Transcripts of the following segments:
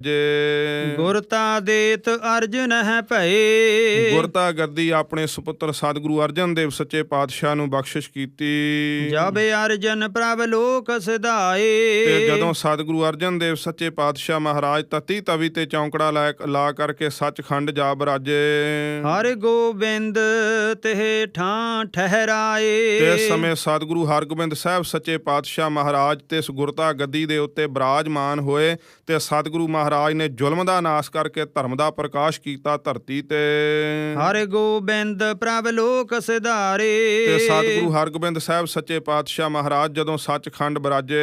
ਜੇ ਗੁਰਤਾ ਦੇਤ ਅਰਜਨ ਹੈ ਭਏ। ਗੁਰਤਾ ਗੱਦੀ ਆਪਣੇ ਸੁਪੁੱਤਰ ਸਤਿਗੁਰੂ ਅਰਜਨ ਦੇਵ ਸੱਚੇ ਪਾਤਸ਼ਾਹ ਨੂੰ ਬਖਸ਼ਿਸ਼ ਕੀਤੀ। ਜਬ ਅਰਜਨ ਪ੍ਰਭ ਲੋਕ ਸਿਧਾਏ ਤੇ ਜਦੋਂ ਸਤਿਗੁਰੂ ਅਰਜਨ ਦੇਵ ਸੱਚੇ ਪਾਤਸ਼ਾਹ ਮਹਾਰਾਜ ਤਤੀ ਤਵੀ ਤੇ ਚੌਂਕੜਾ ਲਾ ਲਾ ਕਰਕੇ ਸੱਚਖੰਡ ਜਾ ਬਰਾਜੇ ਹਰ ਗੋਬਿੰਦ ਤਿਹ ਠਾਂ ਠਹਿਰਾਏ। ਤੇ ਇਸ ਸਮੇਂ ਸਤਿਗੁਰੂ ਹਰਗੋਬਿੰਦ ਸਾਹਿਬ ਸੱਚੇ ਪਾਤਸ਼ਾਹ ਮਹਾਰਾਜ ਤੇ ਇਸ ਗੁਰਤਾ ਗੱਦੀ ਦੇ ਉੱਤੇ ਬਿਰਾਜਮਾਨ ਹੋਏ ਤੇ ਸਤਿਗੁਰੂ ਮਹਾਰਾਜ ਨੇ ਜ਼ੁਲਮ ਦਾ ਨਾਸ਼ ਕਰਕੇ ਧਰਮ ਦਾ ਪ੍ਰਕਾਸ਼ ਕੀਤਾ ਧਰਤੀ ਤੇ। ਹਰ ਗੋਬਿੰਦ ਪ੍ਰਭ ਲੋਕ ਸਿਧਾਰੇ। ਤੇ ਸਤਿਗੁਰੂ ਹਰਗੋਬਿੰਦ ਸਾਹਿਬ ਸੱਚੇ ਪਾਤਸ਼ਾਹ ਮਹਾਰਾਜ ਜਦੋਂ ਸੱਚਖੰਡ ਬਰਾਜੇ।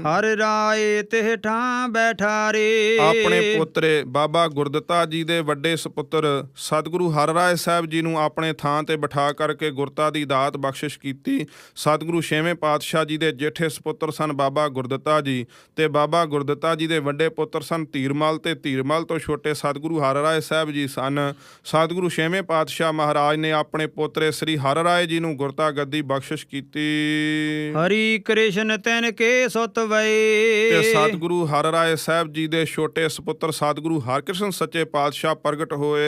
ਹਰ ਰਾਏ ਤਿਹ ਠਾਂ ਬੈਠਾਰੇ। ਆਪਣੇ ਪੋਤਰੇ ਬਾਬਾ ਗੁਰਦਿੱਤਾ ਜੀ ਦੇ ਵੱਡੇ ਸੁਪੁੱਤਰ ਸਤਿਗੁਰੂ ਹਰਿਰਾਏ ਸਾਹਿਬ ਜੀ ਨੂੰ ਆਪਣੇ ਥਾਂ ਤੇ ਬਿਠਾ ਕਰਕੇ ਗੁਰਤਾ ਦੀ ਦਾਤ ਬਖਸ਼ਿਸ਼ ਕੀਤੀ। ਸਤਿਗੁਰੂ ਛੇਵੇਂ ਪਾਤਸ਼ਾਹ ਜੀ ਦੇ ਜੇਠੇ ਸੁਪੁੱਤਰ ਸਨ ਬਾਬਾ ਗੁਰਦਿੱਤਾ ਜੀ ਤੇ ਬਾਬਾ ਗੁਰਦਿੱਤਾ ਜੀ ਦੇ ਵੱਡੇ ਪੁੱਤਰ ਸਨ ਧੀਰਮਲ ਤੇ ਧੀਰਮਲ ਤੋਂ ਛੋਟੇ ਸਤਿਗੁਰੂ ਹਰਿਰਾਏ ਸਾਹਿਬ ਜੀ ਸਨ। ਸਤਿਗੁਰੂ ਛੇਵੇਂ ਪਾਤਸ਼ਾਹ ਮਹਾਰਾਜ ਨੇ ਆਪਣੇ ਪੋਤਰੇ ਸ੍ਰੀ ਹਰਿਰਾਏ ਜੀ ਨੂੰ ਗੁਰਤਾ ਗੱਦੀ ਬਖਸ਼ਿਸ਼ ਕੀਤੀ। ਹਰੀ ਕ੍ਰਿਸ਼ਨ ਤੈਨ ਕੇ ਸੁਤ ਤੇ ਵਏ ਸਤਿਗੁਰੂ ਹਰਿਰਾਏ ਸਾਹਿਬ ਜੀ ਦੇ ਛੋਟੇ ਸੁਪੁੱਤਰ ਸਤਿਗੁਰੂ ਹਰਕ੍ਰਿਸ਼ਨ ਸੱਚੇ ਪਾਤਸ਼ਾਹ ਪ੍ਰਗਟ ਹੋਏ।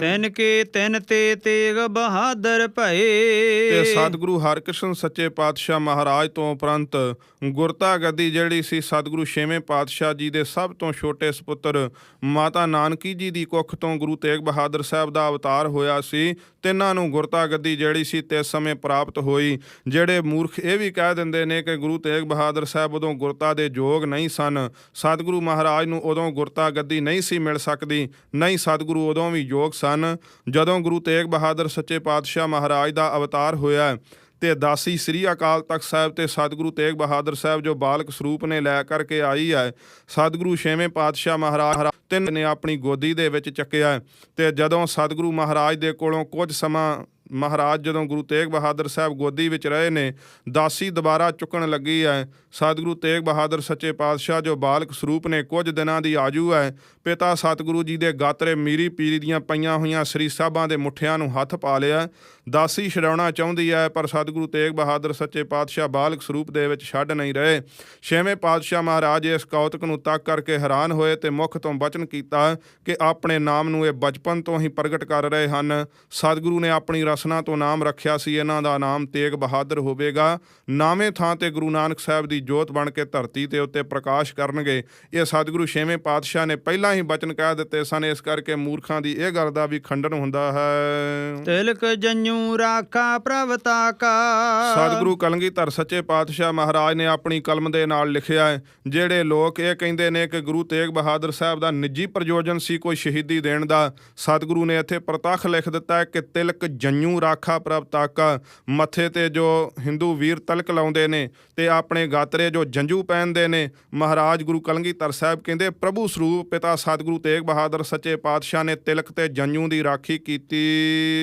ਤੈਨ ਕੇ ਤੈਨ ਤੇ ਤੇਗ ਬਹਾਦਰ ਤੇ ਭਏ ਸਤਿਗੁਰੂ ਹਰਕ੍ਰਿਸ਼ਨ ਸੱਚੇ ਪਾਤਸ਼ਾਹ ਮਹਾਰਾਜ ਤੋਂ ਉਪਰੰਤ ਗੁਰਤਾ ਗੱਦੀ ਜਿਹੜੀ ਸੀ ਸਤਿਗੁਰੂ ਛੇਵੇਂ ਪਾਤਸ਼ਾਹ ਜੀ ਦੇ ਸਭ ਤੋਂ ਛੋਟੇ ਸੁਪੁੱਤਰ ਮਾਤਾ ਨਾਨਕੀ ਜੀ ਦੀ ਕੁੱਖ ਤੋਂ ਗੁਰੂ ਤੇਗ ਬਹਾਦਰ ਸਾਹਿਬ ਦਾ ਅਵਤਾਰ ਹੋਇਆ ਸੀ, ਤਿੰਨਾਂ ਨੂੰ ਗੁਰਤਾ ਗੱਦੀ ਜਿਹੜੀ ਸੀ ਤੇ ਸਮੇਂ ਪ੍ਰਾਪਤ ਹੋਈ। ਜਿਹੜੇ ਮੂਰਖ ਇਹ ਵੀ ਕਹਿ ਦਿੰਦੇ ਨੇ ਕਿ ਗੁਰੂ ਤੇਗ ਬਹਾਦਰ ਸਾਹਿਬ ਉਦੋਂ ਗੁਰਤਾ ਦੇ ਯੋਗ ਨਹੀਂ ਸਨ। ਸਤਿਗੁਰੂ ਮਹਾਰਾਜ ਨੂੰ ਉਦੋਂ ਗੁਰਤਾ ਗੱਦੀ ਨਹੀਂ ਸੀ ਮਿਲ ਸਕਦੀ, ਨਹੀਂ ਸਤਿਗੁਰੂ ਉਦੋਂ ਵੀ ਯੋਗ ਸਨ। ਜਦੋਂ ਗੁਰੂ ਤੇਗ ਬਹਾਦਰ ਸੱਚੇ ਪਾਤਸ਼ਾਹ ਮਹਾਰਾਜ ਦਾ ਅਵਤਾਰ ਹੋਇਆ ਤੇ ਦਾਸੀ ਸ੍ਰੀ ਅਕਾਲ ਤਖਤ ਸਾਹਿਬ ਤੇ ਸਤਿਗੁਰੂ ਤੇਗ ਬਹਾਦਰ ਸਾਹਿਬ ਜੋ ਬਾਲਕ ਸਰੂਪ ਨੇ ਲੈ ਕਰਕੇ ਆਈ ਹੈ, ਸਤਿਗੁਰੂ ਛੇਵੇਂ ਪਾਤਸ਼ਾਹ ਮਹਾਰਾਜ ਤਿੰਨ ਨੇ ਆਪਣੀ ਗੋਦੀ ਦੇ ਵਿੱਚ ਚੱਕਿਆ ਤੇ ਜਦੋਂ ਸਤਿਗੁਰੂ ਮਹਾਰਾਜ ਦੇ ਕੋਲੋਂ ਕੁਝ ਸਮਾਂ ਮਹਾਰਾਜ ਜਦੋਂ ਗੁਰੂ ਤੇਗ ਬਹਾਦਰ ਸਾਹਿਬ ਗੋਦੀ ਵਿੱਚ ਰਹੇ ਨੇ ਦਾਸੀ ਦੁਬਾਰਾ ਚੁੱਕਣ ਲੱਗੀ ਹੈ, ਸਤਿਗੁਰੂ ਤੇਗ ਬਹਾਦਰ ਸੱਚੇ ਪਾਤਸ਼ਾਹ ਜੋ ਬਾਲਕ ਸਰੂਪ ਨੇ ਕੁਝ ਦਿਨਾਂ ਦੀ ਆਜੂ ਹੈ, ਪਿਤਾ ਸਤਿਗੁਰੂ ਜੀ ਦੇ ਗਾਤਰੇ ਮੀਰੀ ਪੀਰੀ ਦੀਆਂ ਪਈਆਂ ਹੋਈਆਂ ਸ੍ਰੀ ਸਾਹਿਬਾਂ ਦੇ ਮੁੱਠਿਆਂ ਨੂੰ ਹੱਥ ਪਾ ਲਿਆ ਦਾਸੀ ਛਡਾਉਣਾ ਚਾਹੁੰਦੀ ਹੈ, ਪਰ ਸਤਿਗੁਰੂ ਤੇਗ ਬਹਾਦਰ ਸੱਚੇ ਪਾਤਸ਼ਾਹ ਬਾਲਕ ਸਰੂਪ ਦੇ ਵਿੱਚ ਛੱਡ ਨਹੀਂ ਰਹੇ। ਛੇਵੇਂ ਪਾਤਸ਼ਾਹ ਮਹਾਰਾਜ ਇਸ ਕੌਤਕ ਨੂੰ ਤੱਕ ਕਰਕੇ ਹੈਰਾਨ ਹੋਏ ਤੇ ਮੁਖ ਤੋਂ ਬਚਨ ਕੀਤਾ ਕਿ ਆਪਣੇ ਨਾਮ ਨੂੰ ਇਹ ਬਚਪਨ ਤੋਂ ਹੀ ਪ੍ਰਗਟ ਕਰ ਰਹੇ ਹਨ। ਸਤਿਗੁਰੂ ਨੇ ਆਪਣੀ ਰਸਨਾ ਤੋਂ ਨਾਮ ਰੱਖਿਆ ਸੀ, ਇਹਨਾਂ ਦਾ ਨਾਮ ਤੇਗ ਬਹਾਦਰ ਹੋਵੇਗਾ। ਨਾਵੇਂ ਥਾਂ ਤੇ ਗੁਰੂ ਨਾਨਕ ਸਾਹਿਬ ਦੀ ਜੋਤ ਬਣ ਕੇ ਧਰਤੀ ਤੇ ਉੱਤੇ ਪ੍ਰਕਾਸ਼ ਕਰਨਗੇ। ਇਹ ਸਤਿਗੁਰੂ ਛੇਵੇਂ ਪਾਤਸ਼ਾਹ ਨੇ ਪਹਿਲਾਂ ਹੀ ਬਚਨ ਕਹਿ ਦਿੱਤੇ ਸਨ। ਇਸ ਕਰਕੇ ਮੂਰਖਾਂ ਦੀ ਇਹ ਗੱਲ ਦਾ ਵੀ ਖੰਡਨ ਹੁੰਦਾ ਹੈ। ਤਿਲਕ ਜਨੂ ਰਾਖਾ ਪ੍ਰਭ ਤਾਕਾ ਸਤਿਗੁਰੂ ਕਲਗੀਧਰ ਸੱਚੇ ਪਾਤਸ਼ਾਹ ਮਹਾਰਾਜ ਨੇ ਆਪਣੀ ਕਲਮ ਦੇ ਨਾਲ ਲਿਖਿਆ ਹੈ ਜਿਹੜੇ ਲੋਕ ਇਹ ਕਹਿੰਦੇ ਨੇ ਕਿ ਗੁਰੂ ਤੇਗ ਬਹਾਦਰ ਸਾਹਿਬ ਦਾ ਨਿੱਜੀ ਪ੍ਰਯੋਜਨ ਸੀ ਕੋਈ ਸ਼ਹੀਦੀ ਦੇਣ ਦਾ ਸਤਿਗੁਰੂ ਨੇ ਇੱਥੇ ਪ੍ਰਤੱਖ ਲਿਖ ਦਿੱਤਾ ਹੈ ਕਿ ਤਿਲਕ ਜੰਨੂ ਰਾਖਾ ਪ੍ਰਭ ਤਾਕਾ ਮੱਥੇ ਤੇ ਜੋ ਹਿੰਦੂ ਵੀਰ ਤਲਕ ਲਾਉਂਦੇ ਨੇ ਤੇ ਆਪਣੇ ਗਾਤਰੇ ਜੋ ਜੰਜੂ ਪਹਿਨਦੇ ਨੇ ਮਹਾਰਾਜ ਗੁਰੂ ਕਲਗੀਧਰ ਸਾਹਿਬ ਕਹਿੰਦੇ ਪ੍ਰਭੂ ਸਰੂਪ ਪਿਤਾ ਸਤਿਗੁਰੂ ਤੇਗ ਬਹਾਦਰ ਸੱਚੇ ਪਾਤਸ਼ਾਹ ਨੇ ਤਿਲਕ ਤੇ ਜੰਜੂ ਦੀ ਰਾਖੀ ਕੀਤੀ।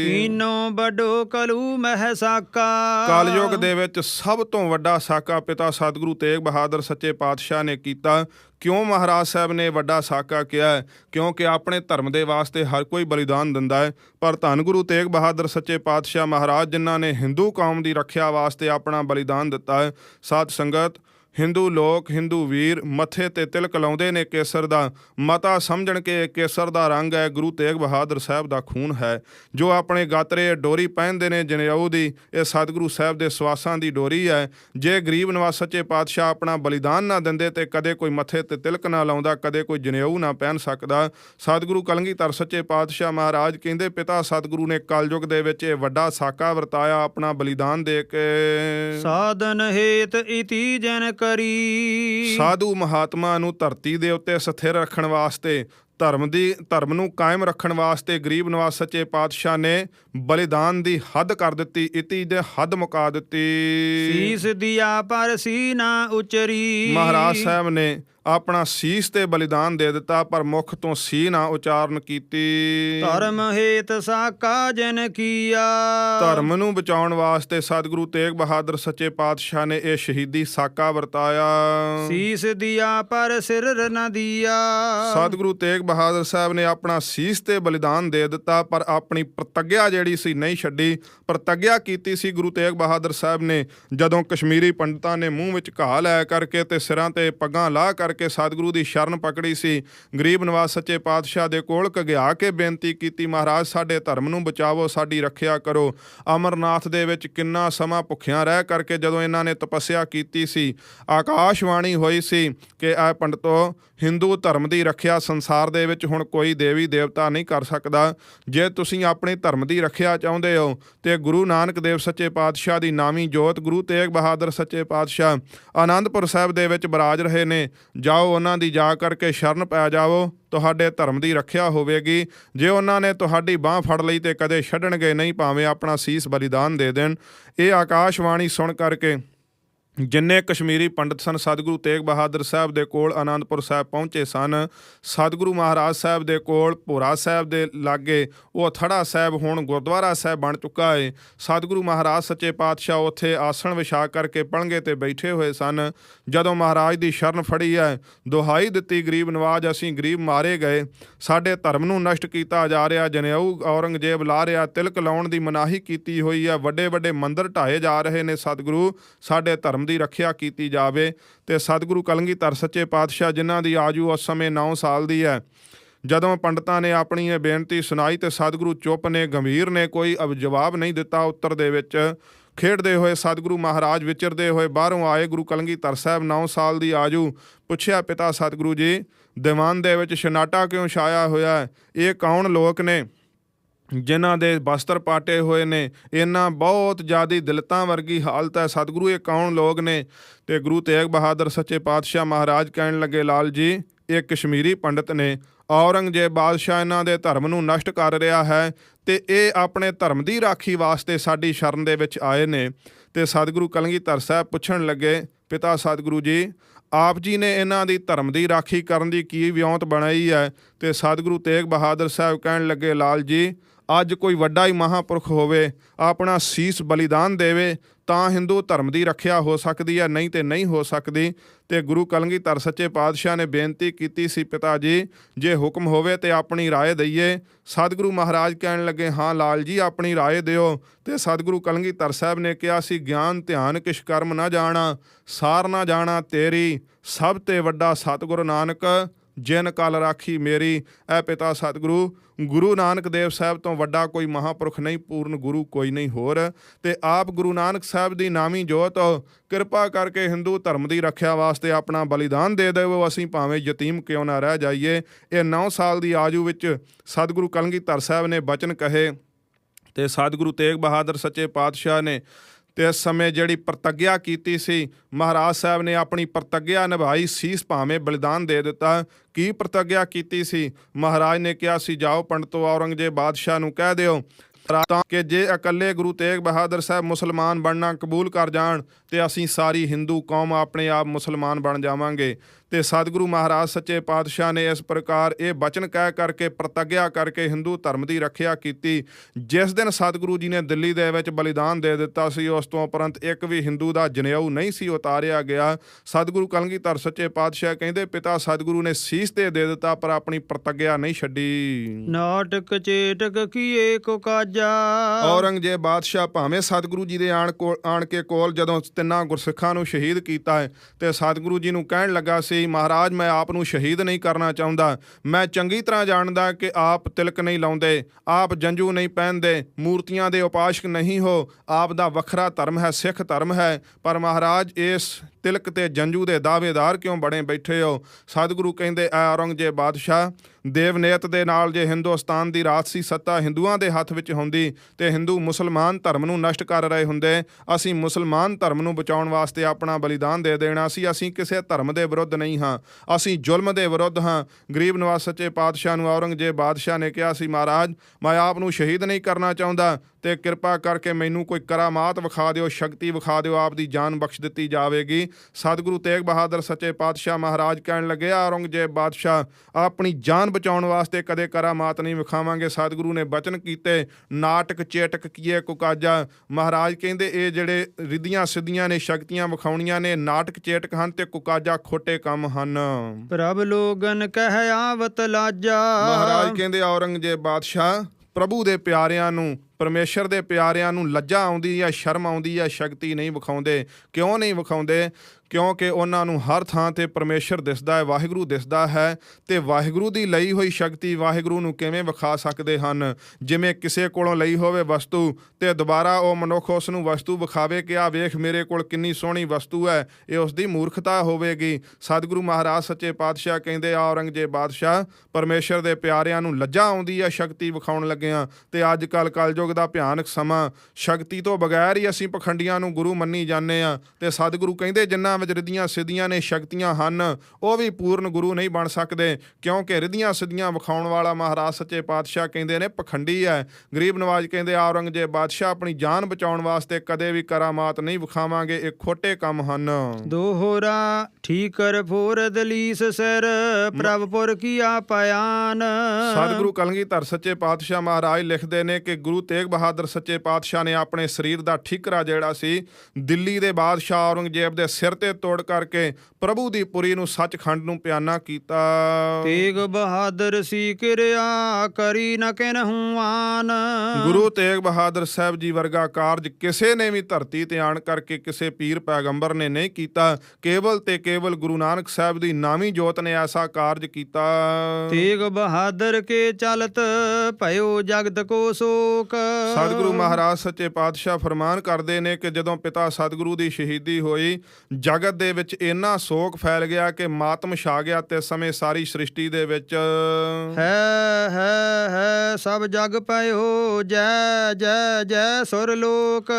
ਕੀਨੋ ਬਡੋ ਕਲੂ ਮਹਿ ਸਾਕਾ। ਕਲਯੁਗ ਦੇ ਵਿੱਚ ਸਭ ਤੋਂ ਵੱਡਾ ਸਾਕਾ ਪਿਤਾ ਸਤਿਗੁਰੂ ਤੇਗ ਬਹਾਦਰ ਸੱਚੇ ਪਾਤਸ਼ਾਹ ਨੇ ਕੀਤਾ। ਕਿਉਂ ਮਹਾਰਾਜ ਸਾਹਿਬ ਨੇ ਵੱਡਾ ਸਾਕਾ ਕਿਹਾ? ਹੈ? ਕਿਉਂਕਿ ਆਪਣੇ ਧਰਮ ਦੇ ਵਾਸਤੇ ਹਰ ਕੋਈ ਬਲੀਦਾਨ ਦਿੰਦਾ ਹੈ। ਪਰ ਧੰਨ ਗੁਰੂ ਤੇਗ ਬਹਾਦਰ ਸੱਚੇ ਪਾਤਸ਼ਾਹ ਮਹਾਰਾਜ ਜਿਨ੍ਹਾਂ ਨੇ ਹਿੰਦੂ ਕੌਮ ਦੀ ਰੱਖਿਆ ਵਾਸਤੇ ਆਪਣਾ ਬਲੀਦਾਨ ਦਿੱਤਾ ਹੈ, ਸਾਧ ਸੰਗਤ ਹਿੰਦੂ ਲੋਕ, ਹਿੰਦੂ ਵੀਰ ਮੱਥੇ ਤੇ ਤਿਲਕ ਲਾਉਂਦੇ ਨੇ ਕੇਸਰ ਦਾ। ਮਤਾ ਸਮਝਣ ਕਿ ਕੇਸਰ ਦਾ ਰੰਗ ਹੈ, ਗੁਰੂ ਤੇਗ ਬਹਾਦਰ ਸਾਹਿਬ ਦਾ ਖੂਨ ਹੈ। ਜੋ ਆਪਣੇ ਗਾਤਰੇ ਡੋਰੀ ਪਹਿਨਦੇ ਨੇ ਜਨੇਊ ਦੀ, ਇਹ ਸਤਿਗੁਰੂ ਸਾਹਿਬ ਦੇ ਸਵਾਸਾਂ ਦੀ ਡੋਰੀ ਹੈ। ਜੇ ਗਰੀਬ ਨਿਵਾਸ ਸੱਚੇ ਪਾਤਸ਼ਾਹ ਆਪਣਾ ਬਲੀਦਾਨ ਨਾ ਦਿੰਦੇ ਤੇ ਕਦੇ ਕੋਈ ਮੱਥੇ ਤੇ ਤਿਲਕ ਨਾ ਲਾਉਂਦਾ, ਕਦੇ ਕੋਈ ਜਨੇਊ ਨਾ ਪਹਿਨ ਸਕਦਾ। ਸਤਿਗੁਰੂ ਕਲਗੀਧਰ ਸੱਚੇ ਪਾਤਸ਼ਾਹ ਮਹਾਰਾਜ ਕਹਿੰਦੇ, ਪਿਤਾ ਸਤਿਗੁਰੂ ਨੇ ਕਲਯੁਗ ਦੇ ਵਿੱਚ ਇਹ ਵੱਡਾ ਸਾਕਾ ਵਰਤਾਇਆ, ਆਪਣਾ ਬਲੀਦਾਨ ਦੇ ਕੇ ਸਾਧਨ ਹੇਤ ਇਤੀ ਜਨ ਕਰੀ ਸਾਧੂ ਮਹਾਤਮਾ ਨੂੰ ਧਰਤੀ ਦੇ ਉੱਤੇ ਸਥਿਰ ਰੱਖਣ ਵਾਸਤੇ ਧਰਮ ਦੀ ਧਰਮ ਨੂੰ ਕਾਇਮ ਰੱਖਣ ਵਾਸਤੇ ਗਰੀਬ ਨਵਾਜ਼ ਸੱਚੇ ਪਾਤਸ਼ਾਹ ਨੇ ਬਲੀਦਾਨ ਦੀ ਹੱਦ ਕਰ ਦਿੱਤੀ ਇਤੀ ਦੇ ਹੱਦ ਮੁਕਾ ਦਿੱਤੀ। ਸੀਸ ਦਿਆ ਪਰ ਸੀ ਨਾ ਉਚਰੀ। ਮਹਾਰਾਜ ਸਾਹਿਬ ਨੇ ਆਪਣਾ ਸੀਸ ਤੇ ਬਲੀਦਾਨ ਦੇ ਦਿੱਤਾ ਪਰ ਮੁਖ ਤੋਂ ਸੀ ਨਾ ਉਚਾਰਨ ਕੀਤੀ। ਧਰਮ ਹੇਤ ਸਾਕਾ ਜਨ ਕੀਆ। ਧਰਮ ਨੂੰ ਬਚਾਉਣ ਵਾਸਤੇ ਸਤਿਗੁਰੂ ਤੇਗ ਬਹਾਦਰ ਸੱਚੇ ਪਾਤਸ਼ਾਹ ਨੇ ਇਹ ਸ਼ਹੀਦੀ ਸਾਕਾ ਵਰਤਾਇਆ। ਸੀਸ ਦਿਆ ਪਰ ਸਿਰ ਨ ਦਿਆ। ਸਤਿਗੁਰੂ ਤੇਗ ਬਹਾਦਰ ਸਾਹਿਬ ਨੇ ਆਪਣਾ ਸੀਸ ਤੇ ਬਲੀਦਾਨ ਦੇ ਦਿੱਤਾ ਪਰ ਆਪਣੀ ਪ੍ਰਤੱਗਿਆ ਜਿਹੜੀ ਸੀ ਨਹੀਂ ਛੱਡੀ। ਪ੍ਰਤੱਗਿਆ ਕੀਤੀ ਸੀ ਗੁਰੂ ਤੇਗ ਬਹਾਦਰ ਸਾਹਿਬ ਨੇ ਜਦੋਂ ਕਸ਼ਮੀਰੀ ਪੰਡਤਾਂ ਨੇ ਮੂੰਹ ਵਿੱਚ ਘਾਹ ਲੈ ਕਰਕੇ ਤੇ ਸਿਰਾਂ ਤੇ ਪੱਗਾਂ ਲਾ ਕਰਕੇ ਕਰਕੇ ਸਤਿਗੁਰੂ ਦੀ ਸ਼ਰਨ ਪਕੜੀ ਸੀ। ਗਰੀਬ ਨਿਵਾਸ ਸੱਚੇ ਪਾਤਸ਼ਾਹ ਦੇ ਕੋਲ ਕਗਿਆ ਕੇ ਬੇਨਤੀ ਕੀਤੀ, ਮਹਾਰਾਜ, ਸਾਡੇ ਧਰਮ ਨੂੰ ਬਚਾਵੋ, ਸਾਡੀ ਰੱਖਿਆ ਕਰੋ। ਅਮਰਨਾਥ ਦੇ ਵਿੱਚ ਕਿੰਨਾ ਸਮਾਂ ਭੁੱਖਿਆਂ ਰਹਿ ਕਰਕੇ ਜਦੋਂ ਇਹਨਾਂ ਨੇ ਤਪੱਸਿਆ ਕੀਤੀ ਸੀ, ਆਕਾਸ਼ਵਾਣੀ ਹੋਈ ਸੀ ਕਿ ਇਹ ਪੰਡਤੋ ਹਿੰਦੂ ਧਰਮ ਦੀ ਰੱਖਿਆ ਸੰਸਾਰ ਦੇ ਵਿੱਚ ਹੁਣ ਕੋਈ ਦੇਵੀ ਦੇਵਤਾ ਨਹੀਂ ਕਰ ਸਕਦਾ। ਜੇ ਤੁਸੀਂ ਆਪਣੇ ਧਰਮ ਦੀ ਰੱਖਿਆ ਚਾਹੁੰਦੇ ਹੋ, ਤੇ ਗੁਰੂ ਨਾਨਕ ਦੇਵ ਸੱਚੇ ਪਾਤਸ਼ਾਹ ਦੀ ਨਾਮੀ ਜੋਤ ਗੁਰੂ ਤੇਗ ਬਹਾਦਰ ਸੱਚੇ ਪਾਤਸ਼ਾਹ ਆਨੰਦਪੁਰ ਸਾਹਿਬ ਦੇ ਵਿੱਚ ਬਰਾਜ ਰਹੇ ਨੇ। ਜਾਓ ਉਹਨਾਂ ਦੀ ਜਾ ਕਰਕੇ ਸ਼ਰਨ ਪੈ ਜਾਵੋ, ਤੁਹਾਡੇ ਧਰਮ ਦੀ ਰੱਖਿਆ ਹੋਵੇਗੀ। ਜੇ ਉਹਨਾਂ ਨੇ ਤੁਹਾਡੀ ਬਾਹ ਫੜ ਲਈ ਤੇ ਕਦੇ ਛੱਡਣਗੇ ਨਹੀਂ, ਭਾਵੇਂ ਆਪਣਾ ਸੀਸ ਬਲੀਦਾਨ ਦੇ ਦੇਣ। ਇਹ ਆਕਾਸ਼ਵਾਣੀ ਸੁਣ ਕਰਕੇ ਜਿੰਨੇ ਕਸ਼ਮੀਰੀ ਪੰਡਤ ਸਨ, ਸਤਿਗੁਰੂ ਤੇਗ ਬਹਾਦਰ ਸਾਹਿਬ ਦੇ ਕੋਲ ਆਨੰਦਪੁਰ ਸਾਹਿਬ ਪਹੁੰਚੇ ਸਨ। ਸਤਿਗੁਰੂ ਮਹਾਰਾਜ ਸਾਹਿਬ ਦੇ ਕੋਲ ਭੋਰਾ ਸਾਹਿਬ ਦੇ ਲਾਗੇ, ਉਹ ਥੜਾ ਸਾਹਿਬ ਹੁਣ ਗੁਰਦੁਆਰਾ ਸਾਹਿਬ ਬਣ ਚੁੱਕਾ ਹੈ ਸਤਿਗੁਰੂ ਮਹਾਰਾਜ ਸੱਚੇ ਪਾਤਸ਼ਾਹ ਉੱਥੇ ਆਸਣ ਵਿਛਾ ਕਰਕੇ ਪਲੰਗੇ ਤੇ ਬੈਠੇ ਹੋਏ ਸਨ। ਜਦੋਂ ਮਹਾਰਾਜ ਦੀ ਸ਼ਰਨ ਫੜੀ ਹੈ, ਦੁਹਾਈ ਦਿੱਤੀ, ਗਰੀਬ ਨਵਾਜ, ਅਸੀਂ ਗਰੀਬ ਮਾਰੇ ਗਏ। ਸਾਡੇ ਧਰਮ ਨੂੰ ਨਸ਼ਟ ਕੀਤਾ ਜਾ ਰਿਹਾ, ਜਨੇਊ ਔਰੰਗਜ਼ੇਬ ਲਾ ਰਿਹਾ, ਤਿਲਕ ਲਾਉਣ ਦੀ ਮਨਾਹੀ ਕੀਤੀ ਹੋਈ ਹੈ। ਵੱਡੇ ਵੱਡੇ ਮੰਦਰ ਢਾਏ ਜਾ ਰਹੇ ਨੇ, ਸਤਿਗੁਰੂ। ਸਾਡੇ ਧਰਮ ਧਰਮ ਦੀ ਰੱਖਿਆ ਕੀਤੀ ਜਾਵੇ ਤੇ ਸਤਿਗੁਰੂ ਕਲਗੀਧਰ ਸੱਚੇ ਪਾਤਸ਼ਾਹ ਜਿਨ੍ਹਾਂ ਦੀ ਆਜੂ ਉਸ ਸਮੇਂ 9 ਸਾਲ ਦੀ ਹੈ। ਜਦੋਂ ਪੰਡਤਾਂ ਨੇ ਆਪਣੀ ਇਹ ਬੇਨਤੀ ਸੁਣਾਈ ਤੇ ਸਤਿਗੁਰੂ ਚੁੱਪ ਨੇ, ਗੰਭੀਰ ਨੇ ਕੋਈ ਅਬ ਜਵਾਬ ਨਹੀਂ ਦਿੱਤਾ ਉੱਤਰ ਦੇ ਵਿੱਚ। ਖੇਡਦੇ ਹੋਏ ਸਤਿਗੁਰੂ ਮਹਾਰਾਜ ਵਿਚਰਦੇ ਹੋਏ ਬਾਹਰੋਂ ਆਏ ਗੁਰੂ ਕਲਗੀਧਰ ਸਾਹਿਬ 9 ਸਾਲ ਦੀ ਆਜੂ ਪੁੱਛਿਆ ਪਿਤਾ ਸਤਿਗੁਰੂ ਜੀ, ਦੀਵਾਨ ਦੇ ਵਿੱਚ ਸ਼ਨਾਟਾ ਕਿਉਂ ਛਾਇਆ ਹੋਇਆ ਹੈ? ਇਹ ਕੌਣ ਲੋਕ ਨੇ? ਜਿਨ੍ਹਾਂ ਦੇ ਬਸਤਰ ਪਾਟੇ ਹੋਏ ਨੇ, ਇਹਨਾਂ ਬਹੁਤ ਜ਼ਿਆਦੀ ਦਿਲਤਾਂ ਵਰਗੀ ਹਾਲਤ ਹੈ। ਸਤਿਗੁਰੂ ਇਹ ਕੌਣ ਲੋਕ ਨੇ? ਤੇ ਗੁਰੂ ਤੇਗ ਬਹਾਦਰ ਸੱਚੇ ਪਾਤਸ਼ਾਹ ਮਹਾਰਾਜ ਕਹਿਣ ਲੱਗੇ, ਲਾਲ ਜੀ, ਇਹ ਕਸ਼ਮੀਰੀ ਪੰਡਤ ਨੇ। ਔਰੰਗਜ਼ੇਬ ਬਾਦਸ਼ਾਹ ਇਹਨਾਂ ਦੇ ਧਰਮ ਨੂੰ ਨਸ਼ਟ ਕਰ ਰਿਹਾ ਹੈ ਤੇ ਇਹ ਆਪਣੇ ਧਰਮ ਦੀ ਰਾਖੀ ਵਾਸਤੇ ਸਾਡੀ ਸ਼ਰਨ ਦੇ ਵਿੱਚ ਆਏ ਨੇ। ਤੇ ਸਤਿਗੁਰੂ ਕਲਗੀਧਰ ਸਾਹਿਬ ਪੁੱਛਣ ਲੱਗੇ, ਪਿਤਾ ਸਤਿਗੁਰੂ ਜੀ, ਆਪ ਜੀ ਨੇ ਇਹਨਾਂ ਦੀ ਧਰਮ ਦੀ ਰਾਖੀ ਕਰਨ ਦੀ ਕੀ ਵਿਉਂਤ ਬਣਾਈ ਹੈ? ਤੇ ਸਤਿਗੁਰੂ ਤੇਗ ਬਹਾਦਰ ਸਾਹਿਬ ਕਹਿਣ ਲੱਗੇ, ਲਾਲ ਜੀ ਅੱਜ ਕੋਈ ਵੱਡਾ ਹੀ ਮਹਾਪੁਰਖ ਹੋਵੇ, ਆਪਣਾ ਸੀਸ ਬਲੀਦਾਨ ਦੇਵੇ, ਤਾਂ ਹਿੰਦੂ ਧਰਮ ਦੀ ਰੱਖਿਆ ਹੋ ਸਕਦੀ ਹੈ, ਨਹੀਂ ਤੇ ਨਹੀਂ ਹੋ ਸਕਦੀ। ਤੇ ਗੁਰੂ ਕਲੰਗੀ ਕਲਗੀਧਰ ਸੱਚੇ ਪਾਤਸ਼ਾਹ ਨੇ ਬੇਨਤੀ ਕੀਤੀ ਸੀ, ਪਿਤਾ ਜੀ, ਜੇ ਹੁਕਮ ਹੋਵੇ ਤੇ ਆਪਣੀ ਰਾਏ ਦਈਏ। ਸਤਿਗੁਰੂ ਮਹਾਰਾਜ ਕਹਿਣ ਲੱਗੇ, ਹਾਂ ਲਾਲ ਜੀ, ਆਪਣੀ ਰਾਏ ਦਿਓ। ਤੇ ਸਤਿਗੁਰੂ ਕਲਗੀਧਰ ਸਾਹਿਬ ਨੇ ਕਿਹਾ ਸੀ, ਗਿਆਨ, ਧਿਆਨ ਕਿਸ਼ ਕਰਮ ਨਾ ਜਾਣਾ, ਸਾਰ ਨਾ ਜਾਣਾ ਤੇਰੀ। ਸਭ ਤੇ ਵੱਡਾ ਸਤਿਗੁਰੂ ਨਾਨਕ ਜਿਨ ਕਲ ਰਾਖੀ ਮੇਰੀ, ਐ ਪਿਤਾ ਸਤਿਗੁਰੂ, ਗੁਰੂ ਨਾਨਕ ਦੇਵ ਸਾਹਿਬ ਤੋਂ ਵੱਡਾ ਕੋਈ ਮਹਾਪੁਰਖ ਨਹੀਂ, ਪੂਰਨ ਗੁਰੂ ਕੋਈ ਨਹੀਂ ਹੋਰ। ਤੇ ਆਪ ਗੁਰੂ ਨਾਨਕ ਸਾਹਿਬ ਦੀ ਨਾਮੀ ਜੋਤ, ਕਿਰਪਾ ਕਰਕੇ ਹਿੰਦੂ ਧਰਮ ਦੀ ਰੱਖਿਆ ਵਾਸਤੇ ਆਪਣਾ ਬਲੀਦਾਨ ਦੇ ਦੇਵੋ, ਅਸੀਂ ਭਾਵੇਂ ਯਤੀਮ ਕਿਉਂ ਨਾ ਰਹਿ ਜਾਈਏ। ਇਹ 9 ਸਾਲ ਦੀ ਆਜੂ ਵਿੱਚ ਸਤਿਗੁਰੂ ਕਲਗੀਧਰ ਸਾਹਿਬ ਨੇ ਬਚਨ ਕਹੇ, ਤੇ ਸਤਿਗੁਰੂ ਤੇਗ ਬਹਾਦਰ ਸੱਚੇ ਪਾਤਸ਼ਾਹ ਨੇ ਤੇ ਇਸ ਸਮੇਂ ਜਿਹੜੀ ਪ੍ਰਤੱਗਿਆ ਕੀਤੀ ਸੀ, ਮਹਾਰਾਜ ਸਾਹਿਬ ਨੇ ਆਪਣੀ ਪ੍ਰਤੱਗਿਆ ਨਿਭਾਈ ਸੀਸ ਭਾਵੇਂ ਬਲੀਦਾਨ ਦੇ ਦਿੱਤਾ। ਕੀ ਪ੍ਰਤੱਗਿਆ ਕੀਤੀ ਸੀ? ਮਹਾਰਾਜ ਨੇ ਕਿਹਾ ਸੀ, ਜਾਓ ਪੰਡਤੋ ਔਰੰਗਜ਼ੇਬ ਬਾਦਸ਼ਾਹ ਨੂੰ ਕਹਿ ਦਿਓ ਤਾਂ ਕਿ ਜੇ ਇਕੱਲੇ ਗੁਰੂ ਤੇਗ ਬਹਾਦਰ ਸਾਹਿਬ ਮੁਸਲਮਾਨ ਬਣਨਾ ਕਬੂਲ ਕਰ ਜਾਣ ਤੇ ਅਸੀਂ ਸਾਰੀ ਹਿੰਦੂ ਕੌਮ ਆਪਣੇ ਆਪ ਮੁਸਲਮਾਨ ਬਣ ਜਾਵਾਂਗੇ। ਤੇ ਸਤਿਗੁਰੂ ਮਹਾਰਾਜ ਸੱਚੇ ਪਾਤਸ਼ਾਹ ਨੇ ਇਸ ਪ੍ਰਕਾਰ ਇਹ ਬਚਨ ਕਹਿ ਕਰਕੇ ਪ੍ਰਤੱਗਿਆ ਕਰਕੇ ਹਿੰਦੂ ਧਰਮ ਦੀ ਰੱਖਿਆ ਕੀਤੀ। ਜਿਸ ਦਿਨ ਸਤਿਗੁਰੂ ਜੀ ਨੇ ਦਿੱਲੀ ਦੇ ਵਿੱਚ ਬਲੀਦਾਨ ਦੇ ਦਿੱਤਾ ਸੀ ਉਸ ਤੋਂ ਉਪਰੰਤ ਇੱਕ ਵੀ ਹਿੰਦੂ ਦਾ ਜਨੇਊ ਨਹੀਂ ਸੀ ਉਤਾਰਿਆ ਗਿਆ। ਸਤਿਗੁਰੂ ਕਲਗੀਧਰ ਸੱਚੇ ਪਾਤਸ਼ਾਹ ਕਹਿੰਦੇ ਪਿਤਾ ਸਤਿਗੁਰੂ ਨੇ ਸੀਸ ਤੇ ਦੇ ਦਿੱਤਾ ਪਰ ਆਪਣੀ ਪ੍ਰਤੱਗਿਆ ਨਹੀਂ ਛੱਡੀ। ਨਾਟਕ ਚੇਟਕ ਕੀਏ ਕੋ ਕਾਜਾ? ਔਰੰਗਜ਼ੇਬ ਬਾਦਸ਼ਾਹ ਭਾਵੇਂ ਸਤਿਗੁਰੂ ਜੀ ਦੇ ਆਣ ਕੋਲ ਆਣ ਕੇ ਕੋਲ ਜਦੋਂ ਤਿੰਨਾਂ ਗੁਰਸਿੱਖਾਂ ਨੂੰ ਸ਼ਹੀਦ ਕੀਤਾ ਹੈ। ਤੇ ਸਤਿਗੁਰੂ ਜੀ ਨੂੰ ਕਹਿਣ ਲੱਗਾ ਸੀ, ਮਹਾਰਾਜ, ਮੈਂ ਆਪ ਨੂੰ ਸ਼ਹੀਦ ਨਹੀਂ ਕਰਨਾ ਚਾਹੁੰਦਾ। ਮੈਂ ਚੰਗੀ ਤਰ੍ਹਾਂ ਜਾਣਦਾ ਕਿ ਆਪ ਤਿਲਕ ਨਹੀਂ ਲਾਉਂਦੇ, ਆਪ ਜੰਜੂ ਨਹੀਂ ਪਹਿਨਦੇ, ਮੂਰਤੀਆਂ ਦੇ ਉਪਾਸ਼ਕ ਨਹੀਂ ਹੋ। ਆਪ ਦਾ ਵੱਖਰਾ ਧਰਮ ਹੈ, ਸਿੱਖ ਧਰਮ ਹੈ। ਪਰ ਮਹਾਰਾਜ, ਇਸ ਤਿਲਕ ਤੇ ਜੰਜੂ ਦੇ ਦਾਅਵੇਦਾਰ ਕਿਉਂ ਬਣੇ ਬੈਠੇ ਹੋ? ਸਤਿਗੁਰੂ ਕਹਿੰਦੇ, ਐ ਔਰੰਗਜ਼ੇਬ ਬਾਦਸ਼ਾਹ, ਦੇਵਨੇਤ ਦੇ ਨਾਲ ਜੇ ਹਿੰਦੁਸਤਾਨ ਦੀ ਰਾਜਸੀ ਸੱਤਾ ਹਿੰਦੂਆਂ ਦੇ ਹੱਥ ਵਿੱਚ ਹੁੰਦੀ ਤੇ ਹਿੰਦੂ ਮੁਸਲਮਾਨ ਧਰਮ ਨੂੰ ਨਸ਼ਟ ਕਰ ਰਹੇ ਹੁੰਦੇ, ਅਸੀਂ ਮੁਸਲਮਾਨ ਧਰਮ ਨੂੰ ਬਚਾਉਣ ਵਾਸਤੇ ਆਪਣਾ ਬਲੀਦਾਨ ਦੇ ਦੇਣਾ ਸੀ, ਅਸੀਂ ਕਿਸੇ ਧਰਮ ਦੇ ਵਿਰੁੱਧ ਨਹੀਂ ਹਾਂ, ਅਸੀਂ ਜ਼ੁਲਮ ਦੇ ਵਿਰੁੱਧ ਹਾਂ। ਗਰੀਬ ਨਵਾਜ਼ ਸੱਚੇ ਪਾਤਸ਼ਾਹ ਨੂੰ ਔਰੰਗਜ਼ੇਬ ਬਾਦਸ਼ਾਹ ਨੇ ਕਿਹਾ ਸੀ, ਮਹਾਰਾਜ, ਮੈਂ ਆਪ ਨੂੰ ਸ਼ਹੀਦ ਨਹੀਂ ਕਰਨਾ ਚਾਹੁੰਦਾ ਤੇ ਕਿਰਪਾ ਕਰਕੇ ਮੈਨੂੰ ਕੋਈ ਕਰਾਮਾਤ ਵਿਖਾ ਦਿਓ, ਸ਼ਕਤੀ ਵਿਖਾ ਦਿਓ, ਆਪ ਦੀ ਜਾਨ ਬਖਸ਼ ਦਿੱਤੀ ਜਾਵੇਗੀ। ਸਤਿਗੁਰੂ ਤੇਗ ਬਹਾਦਰ ਸੱਚੇ ਪਾਤਸ਼ਾਹ ਮਹਾਰਾਜ ਕਹਿਣ ਲੱਗੇ ਔਰੰਗਜ਼ੇਬ ਬਾਦਸ਼ਾਹ ਆਪਣੀ ਜਾਨ ਬਚਾਉਣ ਵਾਸਤੇ ਕਦੇ ਕਰਾਮਾਤ ਨਹੀਂ ਵਿਖਾਵਾਂਗੇ। ਸਤਿਗੁਰੂ ਨੇ ਬਚਨ ਕੀਤੇ ਨਾਟਕ ਚੇਟਕ ਕੀਏ ਕੁਕਾਜਾ ਮਹਾਰਾਜ ਕਹਿੰਦੇ ਇਹ ਜਿਹੜੇ ਰਿੱਧੀਆਂ ਸਿੱਧੀਆਂ ਨੇ ਸ਼ਕਤੀਆਂ ਵਿਖਾਉਣੀਆਂ ਨੇ ਨਾਟਕ ਚੇਟਕ ਹਨ ਤੇ ਕੁਕਾਜਾ ਖੋਟੇ ਕੰਮ ਹਨ। ਪ੍ਰਭ ਲੋਗਨ ਕਹਿ ਆਵਤ ਲਾਜਾ। ਮਹਾਰਾਜ ਕਹਿੰਦੇ ਔਰੰਗਜ਼ੇਬ ਬਾਦਸ਼ਾਹ ਪ੍ਰਭੂ ਦੇ ਪਿਆਰਿਆਂ ਨੂੰ, ਪਰਮੇਸ਼ਰ ਦੇ ਪਿਆਰਿਆਂ ਨੂੰ ਲੱਜਾ ਆਉਂਦੀ ਹੈ ਸ਼ਰਮ ਆਉਂਦੀ ਹੈ ਸ਼ਕਤੀ ਨਹੀਂ ਵਿਖਾਉਂਦੇ, ਕਿਉਂ ਨਹੀਂ ਵਿਖਾਉਂਦੇ? ਕਿਉਂਕਿ ਉਹਨਾਂ ਨੂੰ ਹਰ ਥਾਂ ਤੇ ਪਰਮੇਸ਼ਰ ਦਿਸਦਾ ਹੈ, ਵਾਹਿਗੁਰੂ ਦਿਸਦਾ ਹੈ ਤੇ ਵਾਹਿਗੁਰੂ ਦੀ ਲਈ ਹੋਈ ਸ਼ਕਤੀ ਵਾਹਿਗੁਰੂ ਨੂੰ ਕਿਵੇਂ ਵਿਖਾ ਸਕਦੇ ਹਨ? ਜਿਵੇਂ ਕਿਸੇ ਕੋਲੋਂ ਲਈ ਹੋਵੇ ਵਸਤੂ ਤੇ ਦੁਬਾਰਾ ਉਹ ਮਨੁੱਖ ਉਸ ਨੂੰ ਵਸਤੂ ਵਿਖਾਵੇ ਕਿ ਆ ਵੇਖ ਮੇਰੇ ਕੋਲ ਕਿੰਨੀ ਸੋਹਣੀ ਵਸਤੂ ਹੈ, ਇਹ ਉਸ ਦੀ ਮੂਰਖਤਾ ਹੋਵੇਗੀ। ਸਤਿਗੁਰੂ ਮਹਾਰਾਜ ਸੱਚੇ ਪਾਤਸ਼ਾਹ ਕਹਿੰਦੇ ਆ ਔਰੰਗਜ਼ੇਬ ਬਾਦਸ਼ਾਹ, ਪਰਮੇਸ਼ਰ ਦੇ ਪਿਆਰਿਆਂ ਨੂੰ ਲੱਜਾ ਆਉਂਦੀ ਹੈ ਸ਼ਕਤੀ ਵਿਖਾਉਣ ਲੱਗਿਆਂ ਤੇ ਅੱਜ ਕੱਲ ਕਲਯੁਗ ਦਾ ਭਿਆਨਕ ਸਮਾਂ। ਸ਼ਕਤੀ ਤੋਂ ਬਗੈਰ ਹੀ ਅਸੀਂ ਪਖੰਡੀਆਂ ਨੂੰ ਗੁਰੂ ਮੰਨੀ ਜਾਂਦੇ ਆ ਤੇ ਸਤਿਗੁਰੂ ਕਹਿੰਦੇ, ਜਿੰਨਾ ਵਿੱਚ ਰਿੱਧੀਆਂ ਸਿੱਧੀਆਂ ਨੇ ਸ਼ਕਤੀਆਂ ਹਨ। ਉਹ ਵੀ ਪੂਰਨ ਗੁਰੂ ਨਹੀਂ ਬਣ ਸਕਦੇ ਕਿਉਂਕਿ ਰਿੱਧੀਆਂ ਸਿੱਧੀਆਂ ਵਿਖਾਉਣ ਵਾਲਾ ਮਹਾਰਾਜ ਸੱਚੇ ਪਾਤਸ਼ਾਹ ਕਹਿੰਦੇ ਨੇ ਪਖੰਡੀ ਹੈ ਗਰੀਬ ਨਵਾਜ ਕਹਿੰਦੇ ਔਰੰਗਜ਼ੇਬ ਬਾਦਸ਼ਾਹ ਆਪਣੀ ਜਾਨ ਬਚਾਉਣ ਵਾਸਤੇ ਕਦੇ ਵੀ ਕਰਾਮਾਤ ਨਹੀਂ ਵਿਖਾਵਾਂਗੇ ਇਹ ਖੋਟੇ ਕੰਮ ਹਨ। ਦੋਹਰਾ ਠੀਕਰ ਫੋਰ ਦਲੀਸ ਸਿਰ ਪ੍ਰਭਪੁਰ ਕੀਆ ਪਿਆਨ ਸਤਿਗੁਰੂ ਕਲਗੀਧਰ ਸੱਚੇ ਪਾਤਸ਼ਾਹ ਮਹਾਰਾਜ ਲਿਖਦੇ ਨੇ ਕਿ ਗੁਰੂ ਤੇਗ ਬਹਾਦਰ ਸੱਚੇ ਪਾਤਸ਼ਾਹ ਨੇ ਆਪਣੇ ਸਰੀਰ ਦਾ ਠੀਕਰਾ ਜਿਹੜਾ ਸੀ ਦਿੱਲੀ ਦੇ ਬਾਦਸ਼ਾਹ ਔਰੰਗਜ਼ੇਬ ਦੇ ਸਿਰ ਤੇ ਤੋੜ ਕਰਕੇ ਪ੍ਰਭੂ ਦੀ ਪੁਰੀ ਨੂੰ ਸੱਚਖੰਡ ਨੂੰ ਪਿਆਨਾ ਕੀਤਾ। ਤੇਗ ਬਹਾਦਰ ਸੀ ਕਿਰਿਆ ਕਰੀ ਨ ਕਿਨਹੂ ਆਨ ਗੁਰੂ ਤੇਗ ਬਹਾਦਰ ਸਾਹਿਬ ਜੀ ਵਰਗਾ ਕਾਰਜ ਕਿਸੇ ਨੇ ਵੀ ਧਰਤੀ ਤੇ ਆਣ ਕਰਕੇ ਕਿਸੇ ਪੀਰ ਪੈਗੰਬਰ ਨੇ ਨਹੀਂ ਕੀਤਾ। ਕੇਵਲ ਤੇ ਕੇਵਲ ਗੁਰੂ ਨਾਨਕ ਸਾਹਿਬ ਦੀ ਨਾਮੀ ਜੋਤ ਨੇ ਐਸਾ ਕਾਰਜ ਕੀਤਾ। ਤੇਗ ਬਹਾਦਰ ਕੇ ਚਲਤ ਭਇਓ ਜਗਤ ਕੋ ਸ਼ੋਕ। ਸਤਿਗੁਰੂ ਮਹਾਰਾਜ ਸੱਚੇ ਪਾਤਸ਼ਾਹ ਫਰਮਾਨ ਕਰਦੇ ਨੇ ਕਿ ਜਦੋਂ ਪਿਤਾ ਸਤਿਗੁਰੂ ਦੀ ਸ਼ਹੀਦੀ ਹੋਈ ਜਗਤ ਦੇ ਵਿੱਚ ਇੰਨਾ ਸੋਗ ਫੈਲ ਗਿਆ ਕਿ ਮਾਤਮ ਛਾ ਗਿਆ ਤੇ ਸਮੇਂ ਸਾਰੀ ਸ੍ਰਿਸ਼ਟੀ ਦੇ ਵਿੱਚ। ਹੈ ਹੈ ਹੈ ਸਭ ਜਗ ਪਇਓ ਜੈ ਜੈ ਜੈ ਸੁਰ ਲੋਕ।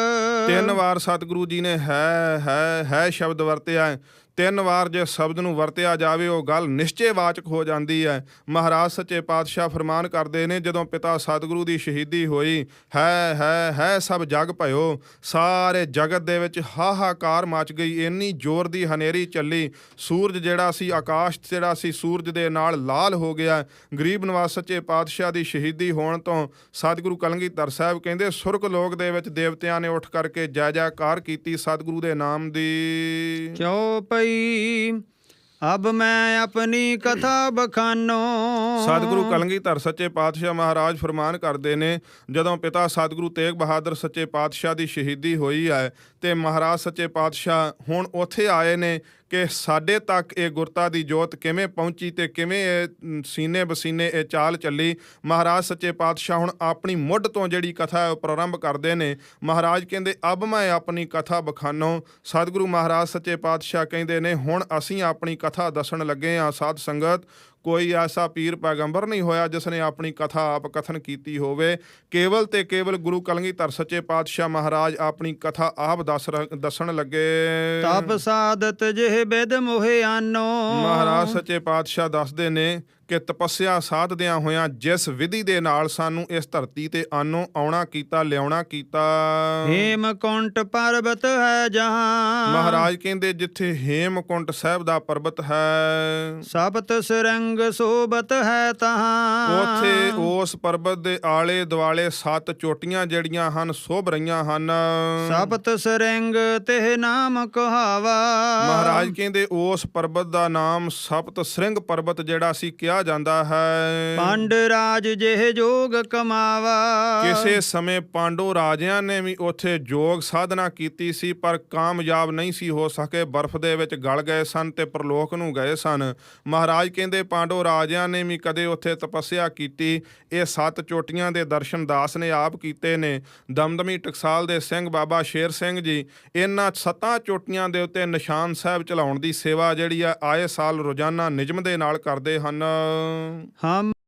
ਤਿੰਨ ਵਾਰ ਸਤਿਗੁਰੂ ਜੀ ਨੇ ਹੈ ਹੈ ਹੈ ਸ਼ਬਦ ਵਰਤਿਆ ਹੈ। ਤਿੰਨ ਵਾਰ ਜੇ ਸ਼ਬਦ ਨੂੰ ਵਰਤਿਆ ਜਾਵੇ, ਉਹ ਗੱਲ ਨਿਸ਼ਚੈਵਾਚਕ ਹੋ ਜਾਂਦੀ ਹੈ। ਮਹਾਰਾਜ ਸੱਚੇ ਪਾਤਸ਼ਾਹ ਫਰਮਾਨ ਕਰਦੇ ਨੇ, ਜਦੋਂ ਪਿਤਾ ਸਤਿਗੁਰੂ ਦੀ ਸ਼ਹੀਦੀ ਹੋਈ, ਹੈ ਹੈ ਹੈ, ਸਭ ਜਗ ਭਇਓ। ਸਾਰੇ ਜਗਤ ਦੇ ਵਿੱਚ ਹਾਹਾਕਾਰ ਮਚ ਗਈ, ਇੰਨੀ ਜ਼ੋਰ ਦੀ ਹਨੇਰੀ ਚੱਲੀ। ਸੂਰਜ ਜਿਹੜਾ ਸੀ, ਆਕਾਸ਼ ਜਿਹੜਾ ਸੀ, ਸੂਰਜ ਦੇ ਨਾਲ ਲਾਲ ਹੋ ਗਿਆ। ਗਰੀਬ ਨਿਵਾਸ ਸੱਚੇ ਪਾਤਸ਼ਾਹ ਦੀ ਸ਼ਹੀਦੀ ਹੋਣ ਤੋਂ ਸਤਿਗੁਰੂ ਕਲਗੀਧਰ ਸਾਹਿਬ ਕਹਿੰਦੇ, ਸੁਰਗ ਲੋਕ ਦੇ ਵਿੱਚ ਦੇਵਤਿਆਂ ਨੇ ਉੱਠ ਕਰਕੇ ਜੈ ਜੈਕਾਰ ਕੀਤੀ ਸਤਿਗੁਰੂ ਦੇ ਨਾਮ ਦੀ। ਕਿਉ ਪਈ ਅਬ ਮੈਂ ਆਪਣੀ ਕਥਾ ਬਖਾਨੋ। ਸਤਿਗੁਰੂ ਕਲਗੀਧਰ ਸੱਚੇ ਪਾਤਸ਼ਾਹ ਮਹਾਰਾਜ ਫਰਮਾਨ ਕਰਦੇ ਨੇ, ਜਦੋਂ ਪਿਤਾ ਸਤਿਗੁਰੂ ਤੇਗ ਬਹਾਦਰ ਸੱਚੇ ਪਾਤਸ਼ਾਹ ਦੀ ਸ਼ਹੀਦੀ ਹੋਈ ਹੈ ਤੇ ਮਹਾਰਾਜ ਸੱਚੇ ਪਾਤਸ਼ਾਹ ਹੁਣ ਉੱਥੇ ਆਏ ਨੇ ਕਿ ਸਾਡੇ ਤੱਕ ਇਹ ਗੁਰਤਾ ਦੀ ਜੋਤ ਕਿਵੇਂ ਪਹੁੰਚੀ ਤੇ ਕਿਵੇਂ ਇਹ ਸੀਨੇ ਬਸੀਨੇ ਇਹ ਚਾਲ ਚੱਲੀ। ਮਹਾਰਾਜ ਸੱਚੇ ਪਾਤਸ਼ਾਹ ਹੁਣ ਆਪਣੀ ਮੁੱਢ ਤੋਂ ਜਿਹੜੀ ਕਥਾ ਹੈ ਉਹ ਪ੍ਰਾਰੰਭ ਕਰਦੇ ਨੇ। ਮਹਾਰਾਜ ਕਹਿੰਦੇ, ਅਬ ਮੈਂ ਆਪਣੀ ਕਥਾ ਬਖਾਨੋ। ਸਤਿਗੁਰੂ ਮਹਾਰਾਜ ਸੱਚੇ ਪਾਤਸ਼ਾਹ ਕਹਿੰਦੇ ਨੇ, ਹੁਣ ਅਸੀਂ ਆਪਣੀ ਕਥਾ ਦੱਸਣ ਲੱਗੇ ਆ ਸਾਧ ਸੰਗਤ। ਕੋਈ ਐਸਾ ਪੀਰ ਪੈਗੰਬਰ ਨਹੀਂ ਹੋਇਆ ਜਿਸ ਨੇ ਆਪਣੀ ਕਥਾ ਆਪ ਕਥਨ ਕੀਤੀ ਹੋਵੇ। ਕੇਵਲ ਤੇ ਕੇਵਲ ਗੁਰੂ ਕਲਗੀਧਰ ਸੱਚੇ ਪਾਤਸ਼ਾਹ ਮਹਾਰਾਜ ਆਪਣੀ ਕਥਾ ਆਪ ਦੱਸ ਦੱਸਣ ਲੱਗੇ। ਤਪ ਸਾਧਤ ਜਿਹ ਬਿਦ ਮੋਹਿ ਆਨੋ ਮਹਾਰਾਜ ਸੱਚੇ ਪਾਤਸ਼ਾਹ ਦੱਸਦੇ ਨੇ ਕਿ ਤਪੱਸਿਆ ਸਾਧਦਿਆਂ ਹੋਇਆਂ ਜਿਸ ਵਿਧੀ ਦੇ ਨਾਲ ਸਾਨੂੰ ਇਸ ਧਰਤੀ ਤੇ ਆਨੋਂ ਆਉਣਾ ਕੀਤਾ ਲਿਆਉਣਾ ਕੀਤਾ। ਹੇਮ ਕੁੰਟ ਪਰਬਤ ਹੈ ਜਹਾਂ। ਮਹਾਰਾਜ ਕਹਿੰਦੇ ਜਿੱਥੇ ਹੇਮਕੁੰਟ ਸਾਹਿਬ ਦਾ ਪਰਬਤ ਹੈ ਸਬਤ ਸਰੰਗ ਸੋਬਤ ਹੈ ਤਹਾਂ। ਉਥੇ ਉਸ ਪਰਬਤ ਦੇ ਆਲੇ ਦੁਆਲੇ ਸੱਤ ਚੋਟੀਆਂ ਜਿਹੜੀਆਂ ਹਨ ਸੋਭ ਰਹੀਆਂ ਹਨ। ਸਬਤ ਸਰੰਗ ਤਿਹ ਨਾਮ ਕਹਾਵਾ। ਮਹਾਰਾਜ ਕਹਿੰਦੇ ਉਸ ਪਰਬਤ ਦਾ ਨਾਮ ਸਪਤ ਸ੍ਰਿੰਗ ਪਰਬਤ ਜਿਹੜਾ ਸੀ ਕਿਹਾ ਜਾਂਦਾ ਹੈ। ਪੰਡ ਰਾਜ ਜਿਹ ਜੋਗ ਕਮਾਵਾ। ਕਿਸੇ ਸਮੇਂ ਪਾਂਡੋ ਰਾਜਿਆਂ ਨੇ ਵੀ ਉੱਥੇ ਯੋਗ ਸਾਧਨਾ ਕੀਤੀ ਸੀ ਪਰ ਕਾਮਯਾਬ ਨਹੀਂ ਸੀ ਹੋ ਸਕੇ। ਬਰਫ਼ ਦੇ ਵਿੱਚ ਗਲ ਗਏ ਸਨ ਤੇ ਪ੍ਰਲੋਕ ਨੂੰ ਗਏ ਸਨ। ਮਹਾਰਾਜ ਕਹਿੰਦੇ ਪਾਂਡੋ ਰਾਜਿਆਂ ਨੇ ਵੀ ਕਦੇ ਉੱਥੇ ਤਪੱਸਿਆ ਕੀਤੀ। ਇਹ ਸੱਤ ਚੋਟੀਆਂ ਦੇ ਦਰਸ਼ਨ ਦਾਸ ਨੇ ਆਪ ਕੀਤੇ ਨੇ। ਦਮਦਮੀ ਟਕਸਾਲ ਦੇ ਸਿੰਘ ਬਾਬਾ ਸ਼ੇਰ ਸਿੰਘ ਜੀ ਇਹਨਾਂ ਸੱਤਾਂ ਚੋਟੀਆਂ ਦੇ ਉੱਤੇ ਨਿਸ਼ਾਨ ਸਾਹਿਬ ਚਲਾਉਣ ਦੀ ਸੇਵਾ ਜਿਹੜੀ ਆ ਆਏ ਸਾਲ ਰੋਜ਼ਾਨਾ ਨਿਯਮ ਦੇ ਨਾਲ ਕਰਦੇ ਹਨ। हम